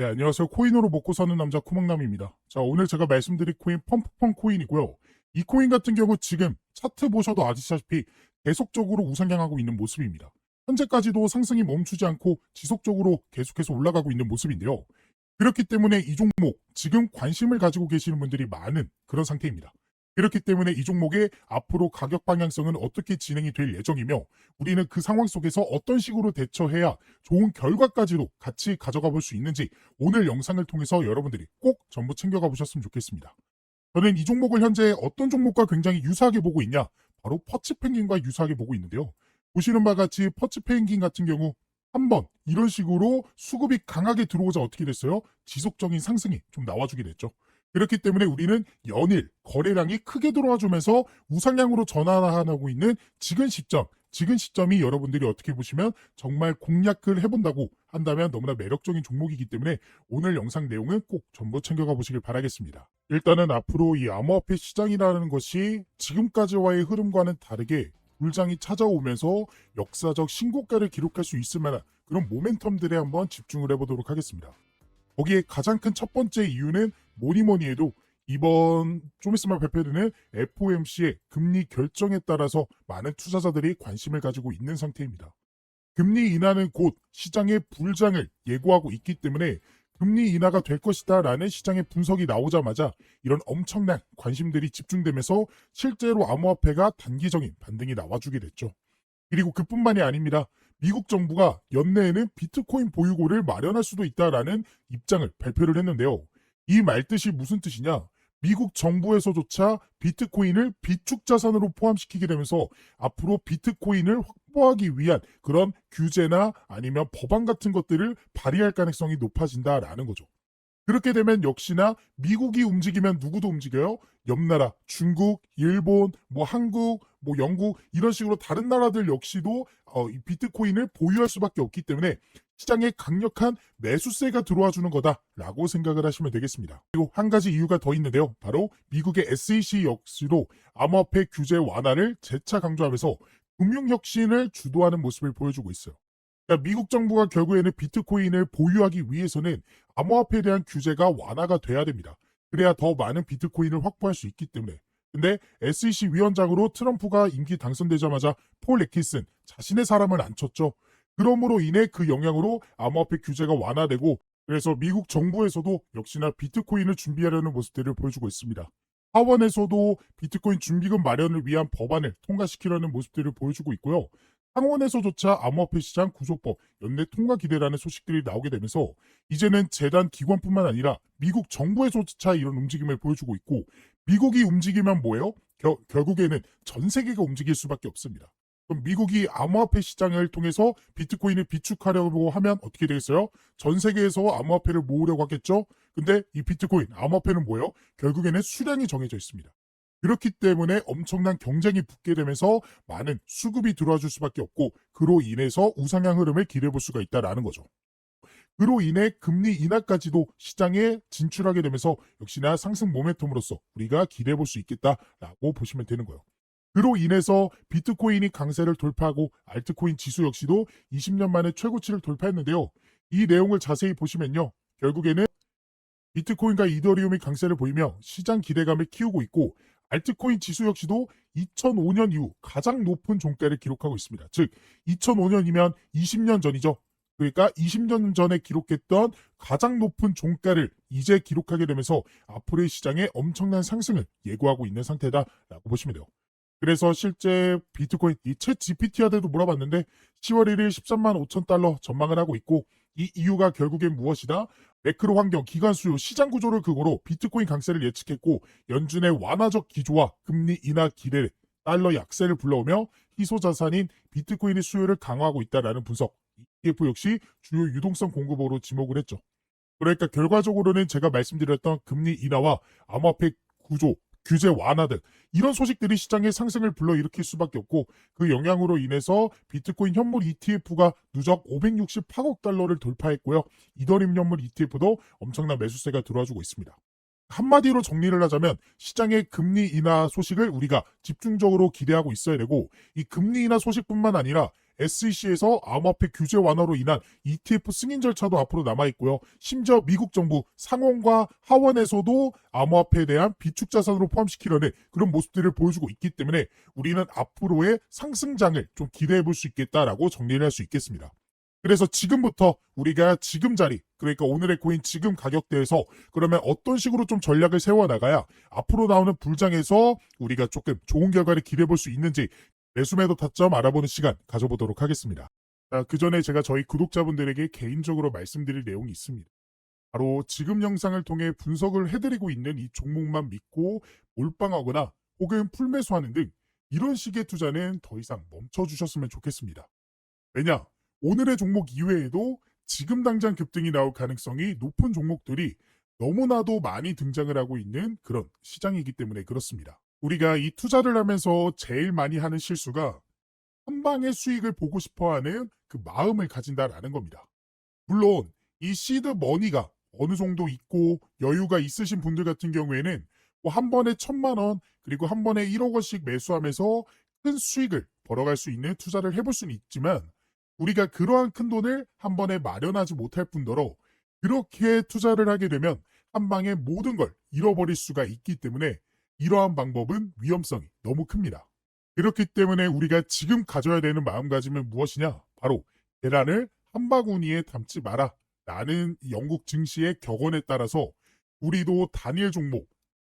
네, 안녕하세요. 코인으로 먹고 사는 남자 코막남입니다. 자, 오늘 제가 말씀드릴 코인 펌프펌 코인이고요. 이 코인 같은 경우 지금 차트 보셔도 아시다시피 계속적으로 우상향하고 있는 모습입니다. 현재까지도 상승이 멈추지 않고 지속적으로 계속해서 올라가고 있는 모습인데요. 그렇기 때문에 이 종목 지금 관심을 가지고 계시는 분들이 많은 그런 상태입니다. 그렇기 때문에 이 종목의 앞으로 가격 방향성은 어떻게 진행이 될 예정이며 우리는 그 상황 속에서 어떤 식으로 대처해야 좋은 결과까지도 같이 가져가 볼 수 있는지 오늘 영상을 통해서 여러분들이 꼭 전부 챙겨가 보셨으면 좋겠습니다. 저는 이 종목을 현재 어떤 종목과 굉장히 유사하게 보고 있냐? 바로 퍼치 펭귄과 유사하게 보고 있는데요. 보시는 바와 같이 퍼치 펭귄 같은 경우 한번 이런 식으로 수급이 강하게 들어오자 어떻게 됐어요? 지속적인 상승이 좀 나와주게 됐죠. 그렇기 때문에 우리는 연일 거래량이 크게 들어와주면서 우상향으로 전환하고 있는 지금 시점, 지금 시점이 여러분들이 어떻게 보시면 정말 공략을 해본다고 한다면 너무나 매력적인 종목이기 때문에 오늘 영상 내용은 꼭 전부 챙겨가 보시길 바라겠습니다. 일단은 앞으로 이 암호화폐 시장이라는 것이 지금까지와의 흐름과는 다르게 불장이 찾아오면서 역사적 신고가를 기록할 수 있을 만한 그런 모멘텀들에 한번 집중을 해보도록 하겠습니다. 거기에 가장 큰 첫 번째 이유는 뭐니 뭐니 해도 이번 좀 있으면 발표되는 FOMC의 금리 결정에 따라서 많은 투자자들이 관심을 가지고 있는 상태입니다. 금리 인하는 곧 시장의 불장을 예고하고 있기 때문에 금리 인하가 될 것이다 라는 시장의 분석이 나오자마자 이런 엄청난 관심들이 집중되면서 실제로 암호화폐가 단기적인 반등이 나와주게 됐죠. 그리고 그뿐만이 아닙니다. 미국 정부가 연내에는 비트코인 보유고를 마련할 수도 있다라는 입장을 발표를 했는데요. 이 말뜻이 무슨 뜻이냐? 미국 정부에서조차 비트코인을 비축 자산으로 포함시키게 되면서 앞으로 비트코인을 확보하기 위한 그런 규제나 아니면 법안 같은 것들을 발의할 가능성이 높아진다라는 거죠. 그렇게 되면 역시나 미국이 움직이면 누구도 움직여요? 옆 나라, 중국, 일본, 뭐 한국, 뭐 영국 이런 식으로 다른 나라들 역시도 어, 이 비트코인을 보유할 수밖에 없기 때문에 시장에 강력한 매수세가 들어와 주는 거다라고 생각을 하시면 되겠습니다. 그리고 한 가지 이유가 더 있는데요. 바로 미국의 SEC 역시도 암호화폐 규제 완화를 재차 강조하면서 금융혁신을 주도하는 모습을 보여주고 있어요. 그러니까 미국 정부가 결국에는 비트코인을 보유하기 위해서는 암호화폐에 대한 규제가 완화가 돼야 됩니다. 그래야 더 많은 비트코인을 확보할 수 있기 때문에. 근데 SEC 위원장으로 트럼프가 임기 당선되자마자 폴 레키슨 자신의 사람을 안 쳤죠. 그러므로 인해 그 영향으로 암호화폐 규제가 완화되고 그래서 미국 정부에서도 역시나 비트코인을 준비하려는 모습들을 보여주고 있습니다. 하원에서도 비트코인 준비금 마련을 위한 법안을 통과시키려는 모습들을 보여주고 있고요. 상원에서조차 암호화폐 시장 구조법 연내 통과 기대라는 소식들이 나오게 되면서 이제는 재단 기관뿐만 아니라 미국 정부에서조차 이런 움직임을 보여주고 있고 미국이 움직이면 뭐예요? 겨- 결국에는 전 세계가 움직일 수밖에 없습니다. 그럼 미국이 암호화폐 시장을 통해서 비트코인을 비축하려고 하면 어떻게 되겠어요? 전 세계에서 암호화폐를 모으려고 하겠죠? 근데 이 비트코인, 암호화폐는 뭐예요? 결국에는 수량이 정해져 있습니다. 그렇기 때문에 엄청난 경쟁이 붙게 되면서 많은 수급이 들어와 줄 수밖에 없고 그로 인해서 우상향 흐름을 기대해 볼 수가 있다라는 거죠. 그로 인해 금리 인하까지도 시장에 진출하게 되면서 역시나 상승 모멘텀으로서 우리가 기대해 볼 수 있겠다라고 보시면 되는 거예요. 그로 인해서 비트코인이 강세를 돌파하고 알트코인 지수 역시도 20년 만에 최고치를 돌파했는데요. 이 내용을 자세히 보시면요. 결국에는 비트코인과 이더리움이 강세를 보이며 시장 기대감을 키우고 있고 알트코인 지수 역시도 2005년 이후 가장 높은 종가를 기록하고 있습니다. 즉 2005년이면 20년 전이죠. 그러니까 20년 전에 기록했던 가장 높은 종가를 이제 기록하게 되면서 앞으로의 시장에 엄청난 상승을 예고하고 있는 상태다라고 보시면 돼요. 그래서 실제 비트코인 이챗 GPT한테도 물어봤는데 10월 1일 13만 5천 달러 전망을 하고 있고 이 이유가 결국엔 무엇이다? 매크로 환경, 기관 수요, 시장 구조를 근거로 비트코인 강세를 예측했고 연준의 완화적 기조와 금리 인하 기대, 달러 약세를 불러오며 희소 자산인 비트코인의 수요를 강화하고 있다라는 분석. ETF 역시 주요 유동성 공급으로 지목을 했죠. 그러니까 결과적으로는 제가 말씀드렸던 금리 인하와 암호화폐 구조, 규제 완화 등 이런 소식들이 시장의 상승을 불러일으킬 수밖에 없고 그 영향으로 인해서 비트코인 현물 ETF가 누적 568억 달러를 돌파했고요. 이더리움 현물 ETF도 엄청난 매수세가 들어와주고 있습니다. 한마디로 정리를 하자면 시장의 금리 인하 소식을 우리가 집중적으로 기대하고 있어야 되고 이 금리 인하 소식뿐만 아니라 SEC에서 암호화폐 규제 완화로 인한 ETF 승인 절차도 앞으로 남아있고요. 심지어 미국 정부 상원과 하원에서도 암호화폐에 대한 비축 자산으로 포함시키려는 그런 모습들을 보여주고 있기 때문에 우리는 앞으로의 상승장을 좀 기대해 볼 수 있겠다라고 정리를 할 수 있겠습니다. 그래서 지금부터 우리가 지금 자리, 그러니까 오늘의 코인 지금 가격대에서 그러면 어떤 식으로 좀 전략을 세워나가야 앞으로 나오는 불장에서 우리가 조금 좋은 결과를 기대해 볼 수 있는지 매수매도 타점 알아보는 시간 가져보도록 하겠습니다. 자, 그 전에 제가 저희 구독자분들에게 개인적으로 말씀드릴 내용이 있습니다. 바로 지금 영상을 통해 분석을 해드리고 있는 이 종목만 믿고 몰빵하거나 혹은 풀매수하는 등 이런 식의 투자는 더 이상 멈춰주셨으면 좋겠습니다. 왜냐? 오늘의 종목 이외에도 지금 당장 급등이 나올 가능성이 높은 종목들이 너무나도 많이 등장을 하고 있는 그런 시장이기 때문에 그렇습니다. 우리가 이 투자를 하면서 제일 많이 하는 실수가 한 방의 수익을 보고 싶어 하는 그 마음을 가진다라는 겁니다. 물론 이 시드 머니가 어느 정도 있고 여유가 있으신 분들 같은 경우에는 뭐 한 번에 천만 원 그리고 한 번에 1억 원씩 매수하면서 큰 수익을 벌어갈 수 있는 투자를 해볼 수는 있지만 우리가 그러한 큰 돈을 한 번에 마련하지 못할 뿐더러 그렇게 투자를 하게 되면 한 방에 모든 걸 잃어버릴 수가 있기 때문에 이러한 방법은 위험성이 너무 큽니다. 그렇기 때문에 우리가 지금 가져야 되는 마음가짐은 무엇이냐? 바로 계란을 한 바구니에 담지 마라. 라는 영국 증시의 격언에 따라서 우리도 단일 종목,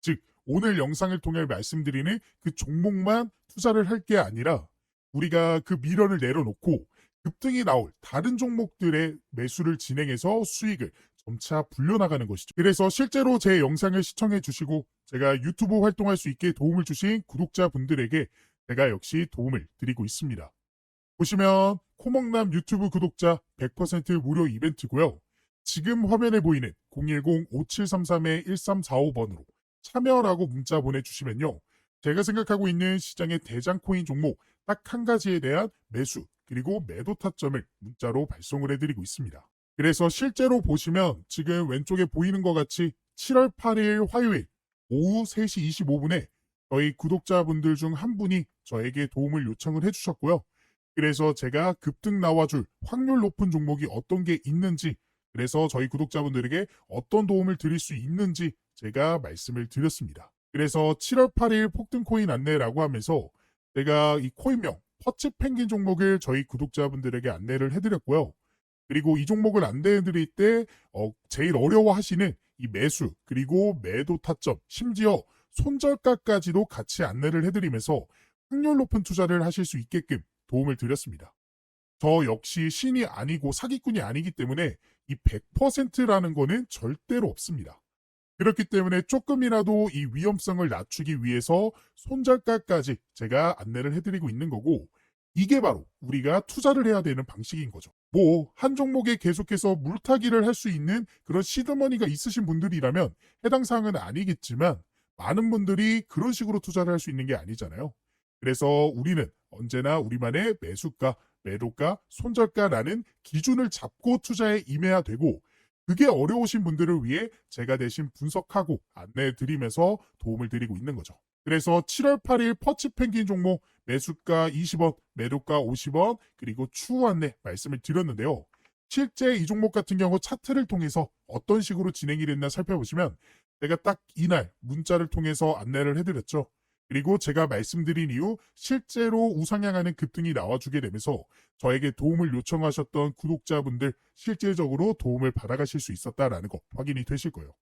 즉 오늘 영상을 통해 말씀드리는 그 종목만 투자를 할 게 아니라 우리가 그 미련을 내려놓고 급등이 나올 다른 종목들의 매수를 진행해서 수익을 점차 불려나가는 것이죠. 그래서 실제로 제 영상을 시청해 주시고 제가 유튜브 활동할 수 있게 도움을 주신 구독자분들에게 제가 역시 도움을 드리고 있습니다. 보시면 코먹남 유튜브 구독자 100% 무료 이벤트고요. 지금 화면에 보이는 010-5733-1345번으로 참여라고 문자 보내주시면요. 제가 생각하고 있는 시장의 대장 코인 종목 딱 한 가지에 대한 매수 그리고 매도 타점을 문자로 발송을 해드리고 있습니다. 그래서 실제로 보시면 지금 왼쪽에 보이는 것 같이 7월 8일 화요일 오후 3시 25분에 저희 구독자분들 중 한 분이 저에게 도움을 요청을 해주셨고요. 그래서 제가 급등 나와줄 확률 높은 종목이 어떤 게 있는지 그래서 저희 구독자분들에게 어떤 도움을 드릴 수 있는지 제가 말씀을 드렸습니다. 그래서 7월 8일 폭등 코인 안내라고 하면서 제가 이 코인명 퍼치 펭귄 종목을 저희 구독자분들에게 안내를 해드렸고요. 그리고 이 종목을 안내해 드릴 때 어, 제일 어려워하시는 이 매수 그리고 매도 타점 심지어 손절가까지도 같이 안내를 해드리면서 확률 높은 투자를 하실 수 있게끔 도움을 드렸습니다. 저 역시 신이 아니고 사기꾼이 아니기 때문에 이 100%라는 거는 절대로 없습니다. 그렇기 때문에 조금이라도 이 위험성을 낮추기 위해서 손절가까지 제가 안내를 해드리고 있는 거고 이게 바로 우리가 투자를 해야 되는 방식인 거죠. 뭐 한 종목에 계속해서 물타기를 할 수 있는 그런 시드머니가 있으신 분들이라면 해당 사항은 아니겠지만 많은 분들이 그런 식으로 투자를 할 수 있는 게 아니잖아요. 그래서 우리는 언제나 우리만의 매수가, 매도가, 손절가라는 기준을 잡고 투자에 임해야 되고 그게 어려우신 분들을 위해 제가 대신 분석하고 안내해 드리면서 도움을 드리고 있는 거죠. 그래서 7월 8일 퍼치 펭귄 종목 매수가 20원, 매도가 50원, 그리고 추후 안내 말씀을 드렸는데요. 실제 이 종목 같은 경우 차트를 통해서 어떤 식으로 진행이 됐나 살펴보시면 제가 딱 이날 문자를 통해서 안내를 해드렸죠. 그리고 제가 말씀드린 이후 실제로 우상향하는 급등이 나와주게 되면서 저에게 도움을 요청하셨던 구독자분들 실질적으로 도움을 받아가실 수 있었다라는 거 확인이 되실 거예요.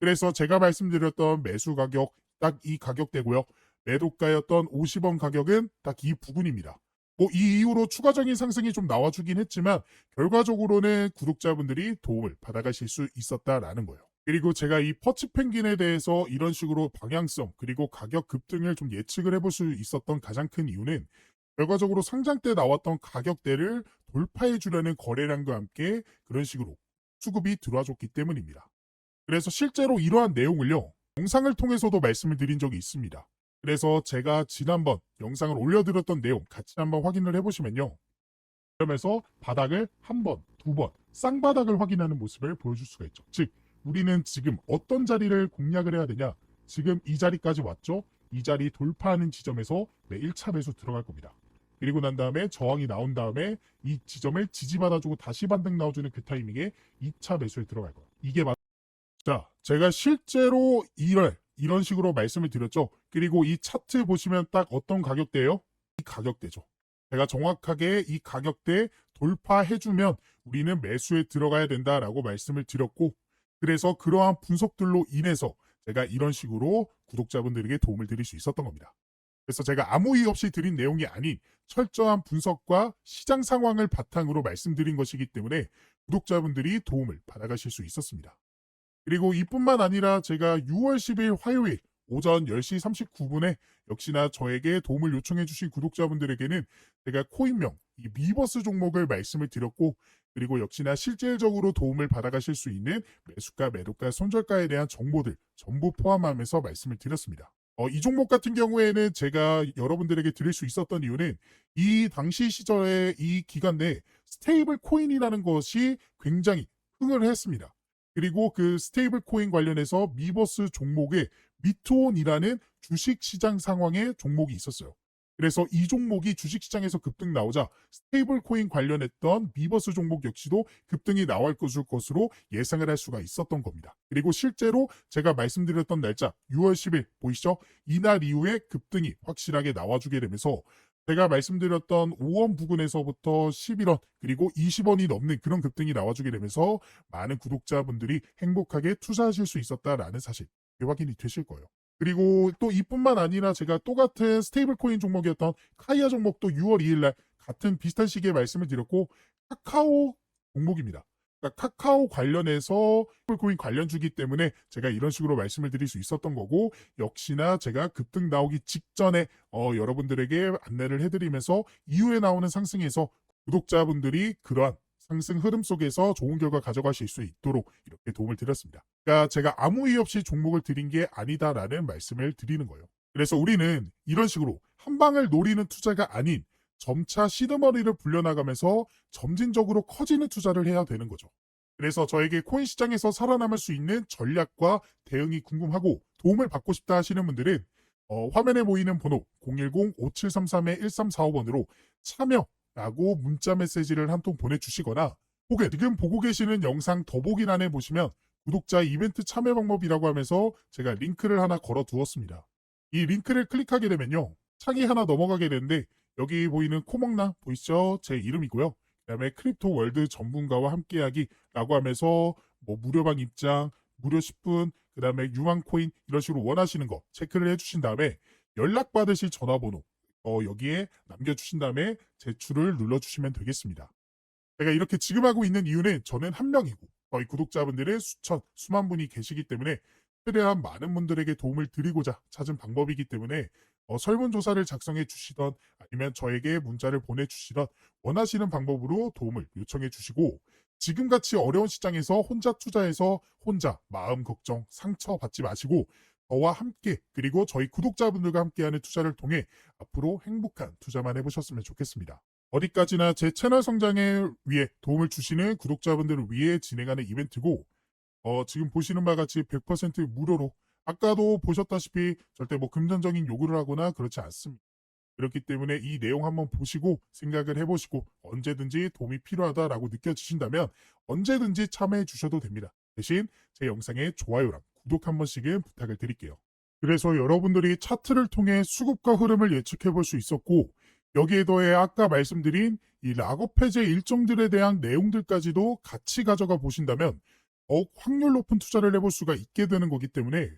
그래서 제가 말씀드렸던 매수 가격 딱 이 가격대고요. 매도가였던 50원 가격은 딱 이 부분입니다. 뭐 이 이후로 추가적인 상승이 좀 나와주긴 했지만 결과적으로는 구독자분들이 도움을 받아가실 수 있었다라는 거예요. 그리고 제가 이 퍼치 펭귄에 대해서 이런 식으로 방향성 그리고 가격 급등을 좀 예측을 해볼 수 있었던 가장 큰 이유는 결과적으로 상장 때 나왔던 가격대를 돌파해 주려는 거래량과 함께 그런 식으로 수급이 들어와줬기 때문입니다. 그래서 실제로 이러한 내용을요 영상을 통해서도 말씀을 드린 적이 있습니다. 그래서 제가 지난번 영상을 올려드렸던 내용 같이 한번 확인을 해보시면요. 그러면서 바닥을 한 번, 두 번, 쌍바닥을 확인하는 모습을 보여줄 수가 있죠. 즉, 우리는 지금 어떤 자리를 공략을 해야 되냐? 지금 이 자리까지 왔죠? 이 자리 돌파하는 지점에서 내 1차 매수 들어갈 겁니다. 그리고 난 다음에 저항이 나온 다음에 이 지점을 지지받아주고 다시 반등 나와주는 그 타이밍에 2차 매수에 들어갈 거예요. 이게 맞... 자, 제가 실제로 이럴 이런 식으로 말씀을 드렸죠. 그리고 이 차트 보시면 딱 어떤 가격대예요? 이 가격대죠. 제가 정확하게 이 가격대 돌파해주면 우리는 매수에 들어가야 된다라고 말씀을 드렸고, 그래서 그러한 분석들로 인해서 제가 이런 식으로 구독자분들에게 도움을 드릴 수 있었던 겁니다. 그래서 제가 아무 이유 없이 드린 내용이 아닌 철저한 분석과 시장 상황을 바탕으로 말씀드린 것이기 때문에 구독자분들이 도움을 받아가실 수 있었습니다. 그리고 이뿐만 아니라 제가 6월 10일 화요일 오전 10시 39분에 역시나 저에게 도움을 요청해 주신 구독자분들에게는 제가 코인명 이 미버스 종목을 말씀을 드렸고 그리고 역시나 실질적으로 도움을 받아가실 수 있는 매수가, 매도가, 손절가에 대한 정보들 전부 포함하면서 말씀을 드렸습니다. 어, 이 종목 같은 경우에는 제가 여러분들에게 드릴 수 있었던 이유는 이 당시 시절에 이 기간 내에 스테이블 코인이라는 것이 굉장히 흥을 했습니다. 그리고 그 스테이블 코인 관련해서 미버스 종목에 미투온이라는 주식 시장 상황의 종목이 있었어요. 그래서 이 종목이 주식시장에서 급등 나오자 스테이블 코인 관련했던 미버스 종목 역시도 급등이 나올 것을 것으로 예상을 할 수가 있었던 겁니다. 그리고 실제로 제가 말씀드렸던 날짜 6월 10일 보이시죠? 이날 이후에 급등이 확실하게 나와주게 되면서 제가 말씀드렸던 5원 부근에서부터 11원 그리고 20원이 넘는 그런 급등이 나와주게 되면서 많은 구독자분들이 행복하게 투자하실 수 있었다라는 사실 확인이 되실 거예요. 그리고 또 이뿐만 아니라 제가 똑같은 스테이블 코인 종목이었던 카이아 종목도 6월 2일 날 같은 비슷한 시기에 말씀을 드렸고 카카오 종목입니다. 그러니까 카카오 관련해서 코인 관련 주기 때문에 제가 이런 식으로 말씀을 드릴 수 있었던 거고 역시나 제가 급등 나오기 직전에 어, 여러분들에게 안내를 해드리면서 이후에 나오는 상승에서 구독자분들이 그러한 상승 흐름 속에서 좋은 결과 가져가실 수 있도록 이렇게 도움을 드렸습니다. 그러니까 제가 아무 이유 없이 종목을 드린 게 아니다라는 말씀을 드리는 거예요. 그래서 우리는 이런 식으로 한 방을 노리는 투자가 아닌 점차 시드머니를 불려나가면서 점진적으로 커지는 투자를 해야 되는 거죠. 그래서 저에게 코인 시장에서 살아남을 수 있는 전략과 대응이 궁금하고 도움을 받고 싶다 하시는 분들은 어, 화면에 보이는 번호 010-5733-1345번으로 참여라고 문자 메시지를 한 통 보내주시거나 혹은 지금 보고 계시는 영상 더보기란에 보시면 구독자 이벤트 참여 방법이라고 하면서 제가 링크를 하나 걸어 두었습니다. 이 링크를 클릭하게 되면요. 창이 하나 넘어가게 되는데 여기 보이는 코먹나 보이시죠? 제 이름이고요. 그 다음에 크립토 월드 전문가와 함께하기 라고 하면서 뭐 무료방 입장, 무료 10분, 그 다음에 유망 코인 이런 식으로 원하시는 거 체크를 해주신 다음에 연락 받으실 전화번호 어, 여기에 남겨주신 다음에 제출을 눌러주시면 되겠습니다. 제가 이렇게 지금 하고 있는 이유는 저는 한 명이고 저희 구독자분들의 수천, 수만 분이 계시기 때문에 최대한 많은 분들에게 도움을 드리고자 찾은 방법이기 때문에 어, 설문조사를 작성해 주시던 아니면 저에게 문자를 보내주시던 원하시는 방법으로 도움을 요청해 주시고 지금같이 어려운 시장에서 혼자 투자해서 혼자 마음 걱정, 상처 받지 마시고 저와 함께 그리고 저희 구독자분들과 함께하는 투자를 통해 앞으로 행복한 투자만 해보셨으면 좋겠습니다. 어디까지나 제 채널 성장에 위해 도움을 주시는 구독자분들을 위해 진행하는 이벤트고 어, 지금 보시는 바와 같이 100% 무료로 아까도 보셨다시피 절대 뭐 금전적인 요구를 하거나 그렇지 않습니다. 그렇기 때문에 이 내용 한번 보시고 생각을 해보시고 언제든지 도움이 필요하다라고 느껴지신다면 언제든지 참여해 주셔도 됩니다. 대신 제 영상에 좋아요랑 구독 한 번씩은 부탁을 드릴게요. 그래서 여러분들이 차트를 통해 수급과 흐름을 예측해 볼 수 있었고 여기에 더해 아까 말씀드린 이 락업 해제 일정들에 대한 내용들까지도 같이 가져가 보신다면 더욱 확률 높은 투자를 해볼 수가 있게 되는 거기 때문에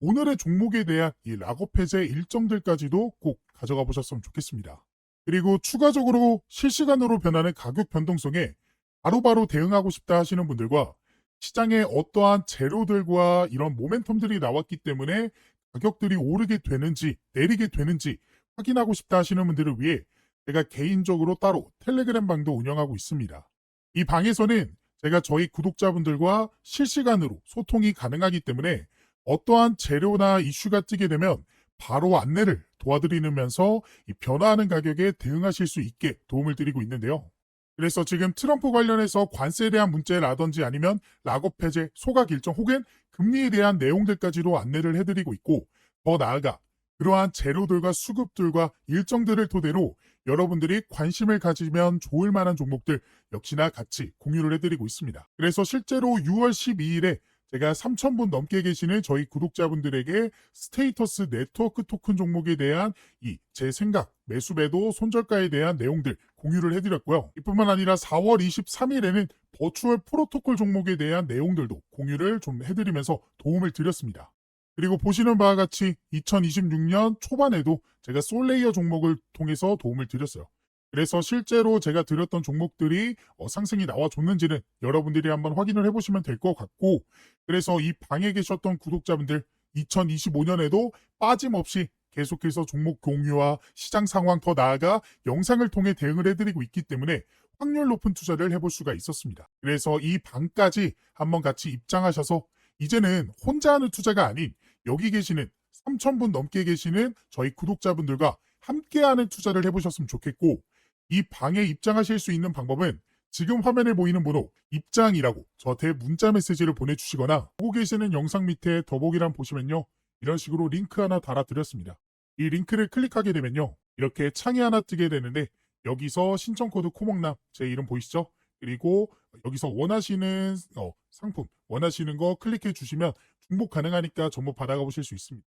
오늘의 종목에 대한 이 락업 해제 일정들까지도 꼭 가져가 보셨으면 좋겠습니다. 그리고 추가적으로 실시간으로 변하는 가격 변동성에 바로 바로 대응하고 싶다 하시는 분들과 시장에 어떠한 재료들과 이런 모멘텀들이 나왔기 때문에 가격들이 오르게 되는지 내리게 되는지 확인하고 싶다 하시는 분들을 위해 제가 개인적으로 따로 텔레그램 방도 운영하고 있습니다. 이 방에서는 제가 저희 구독자분들과 실시간으로 소통이 가능하기 때문에 어떠한 재료나 이슈가 뜨게 되면 바로 안내를 도와드리면서 이 변화하는 가격에 대응하실 수 있게 도움을 드리고 있는데요. 그래서 지금 트럼프 관련해서 관세에 대한 문제라든지 아니면 락업 해제, 소각 일정 혹은 금리에 대한 내용들까지도 안내를 해드리고 있고 더 나아가 그러한 재료들과 수급들과 일정들을 토대로 여러분들이 관심을 가지면 좋을 만한 종목들 역시나 같이 공유를 해드리고 있습니다. 그래서 실제로 6월 12일에 제가 3,000분 넘게 계시는 저희 구독자분들에게 스테이터스 네트워크 토큰 종목에 대한 이 제 생각, 매수 매도 손절가에 대한 내용들 공유를 해드렸고요. 이뿐만 아니라 4월 23일에는 버추얼 프로토콜 종목에 대한 내용들도 공유를 좀 해드리면서 도움을 드렸습니다. 그리고 보시는 바와 같이 2026년 초반에도 제가 솔레이어 종목을 통해서 도움을 드렸어요. 그래서 실제로 제가 드렸던 종목들이 어, 상승이 나와줬는지는 여러분들이 한번 확인을 해보시면 될 것 같고, 그래서 이 방에 계셨던 구독자분들 2025년에도 빠짐없이 계속해서 종목 공유와 시장 상황 더 나아가 영상을 통해 대응을 해드리고 있기 때문에 확률 높은 투자를 해볼 수가 있었습니다. 그래서 이 방까지 한번 같이 입장하셔서 이제는 혼자 하는 투자가 아닌 여기 계시는 3,000분 넘게 계시는 저희 구독자분들과 함께하는 투자를 해보셨으면 좋겠고 이 방에 입장하실 수 있는 방법은 지금 화면에 보이는 번호 입장이라고 저한테 문자 메시지를 보내주시거나 보고 계시는 영상 밑에 더보기란 보시면요 이런 식으로 링크 하나 달아드렸습니다. 이 링크를 클릭하게 되면요 이렇게 창이 하나 뜨게 되는데 여기서 신청 코드 코목남 제 이름 보이시죠? 그리고 여기서 원하시는 어, 상품 원하시는 거 클릭해 주시면 중복 가능하니까 정보 받아가 보실 수 있습니다.